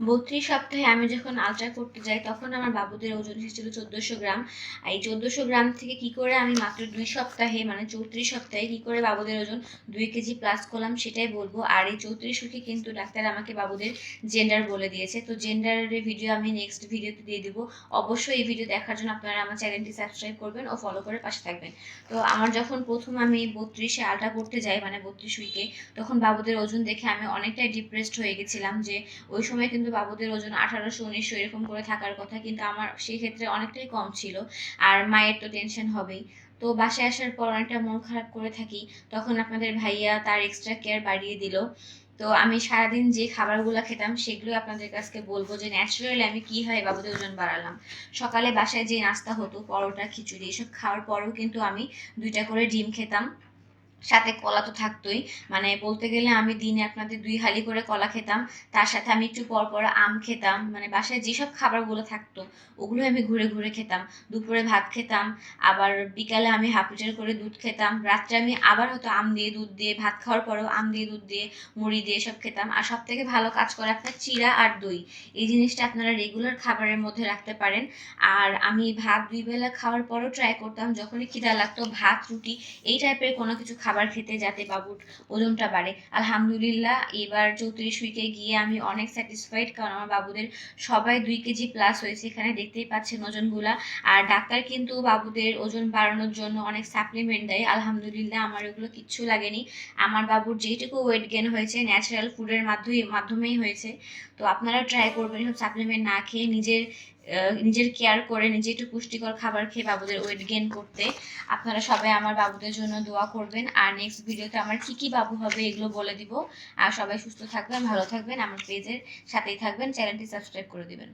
বত্রিশ সপ্তাহে আমি যখন আলট্রা করতে যাই, তখন আমার বাবুদের ওজন এসেছিল চোদ্দোশো গ্রাম। আর এই চোদ্দোশো গ্রাম থেকে কি করে আমি মাত্র দুই সপ্তাহে মানে চৌত্রিশ সপ্তাহে কি করে বাবুদের ওজন দুই কেজি প্লাস করলাম সেটাই বলব। আর এই চৌত্রিশ উইকে কিন্তু ডাক্তার আমাকে বাবুদের জেন্ডার বলে দিয়েছে। তো জেন্ডারের ভিডিও আমি নেক্সট ভিডিওতে দিয়ে দিব। অবশ্যই এই ভিডিও দেখার জন্য আপনারা আমার চ্যানেলটি সাবস্ক্রাইব করবেন ও ফলো করে পাশে থাকবেন। তো আমার যখন প্রথম আমি বত্রিশে আলট্রা করতে যাই মানে বত্রিশ উইকে তখন বাবুদের ওজন দেখে আমি অনেকটাই ডিপ্রেসড হয়ে গেছিলাম যে ওই সময় কিন্তু বাবুদের ওজন আঠারোশো, উনিশশো এরকম করে থাকার কথা, কিন্তু আমার সেই ক্ষেত্রে অনেকটাই কম ছিল। আর মায়ের তো টেনশন হবেই। তো বাসায় আসার পর অনেকটা মন খারাপ করে থাকি। তখন আপনাদের ভাইয়া তার এক্সট্রা কেয়ার বাড়িয়ে দিল। তো আমি সারাদিন যে খাবারগুলো খেতাম সেগুলো আপনাদের কাছকে বলব যে ন্যাচারালি আমি কি হয় বাবুদের ওজন বাড়ালাম। সকালে বাসায় যে নাস্তা হতো, পরোটা, খিচুড়ি, এসব খাওয়ার পরেও কিন্তু আমি দুইটা করে ডিম খেতাম। সাথে কলা তো থাকতোই। মানে বলতে গেলে আমি দিনে আপনাদের দুই হালি করে কলা খেতাম, তার সাথে আমি একটু পর পর আম খেতাম মানে বাসায় যেসব খাবারগুলো থাকতো ওগুলো আমি ঘুরে ঘুরে খেতাম। দুপুরে ভাত খেতাম, আবার বিকালে আমি হাফ করে দুধ খেতাম, রাত্রে আমি আবার হয়তো আম দিয়ে, দুধ দিয়ে, ভাত খাওয়ার পরেও আম দিয়ে, দুধ দিয়ে, মুড়ি দিয়ে সব খেতাম। আর সব থেকে ভালো কাজ করে আপনার চিরা আর দই। এই জিনিসটা আপনারা রেগুলার খাবারের মধ্যে রাখতে পারেন। আর আমি ভাত দুই বেলা খাওয়ার পরও ট্রাই করতাম, যখনই খিদা লাগতো, ভাত, রুটি, এই টাইপের কোনো কিছু খাবার খেতে যাতে বাবুর ওজনটা বাড়ে। আলহামদুলিল্লাহ, এবার চৌত্রিশ উইকে গিয়ে আমি অনেক স্যাটিসফাইড কারণ আমার বাবুদের সবাই দুই কেজি প্লাস হয়েছে। এখানে দেখতেই পাচ্ছেন ওজনগুলা। আর ডাক্তার কিন্তু বাবুদের ওজন বাড়ানোর জন্য অনেক সাপ্লিমেন্ট দেয়। আলহামদুলিল্লাহ, আমার ওগুলো কিচ্ছু লাগেনি। আমার বাবুর যেটুকু ওয়েট গেন হয়েছে ন্যাচারাল ফুডের মাধ্যমে, মাধ্যমেই হয়েছে। তো আপনারা ট্রাই করবেন সব সাপ্লিমেন্ট না খেয়ে নিজের নিজের কেয়ার করে নিজে একটু পুষ্টিকর খাবার খেয়ে বাবুদের ওয়েট গেন করতে আপনারা সবাই আমার বাবুদের জন্য দোয়া করবেন। আর নেক্সট ভিডিওতে আমার কী কী বাবু হবে এগুলো বলে দিব। আর সবাই সুস্থ থাকবেন, ভালো থাকবেন। আমার পেজের সাথেই থাকবেন। চ্যানেলটি সাবস্ক্রাইব করে দিবেন।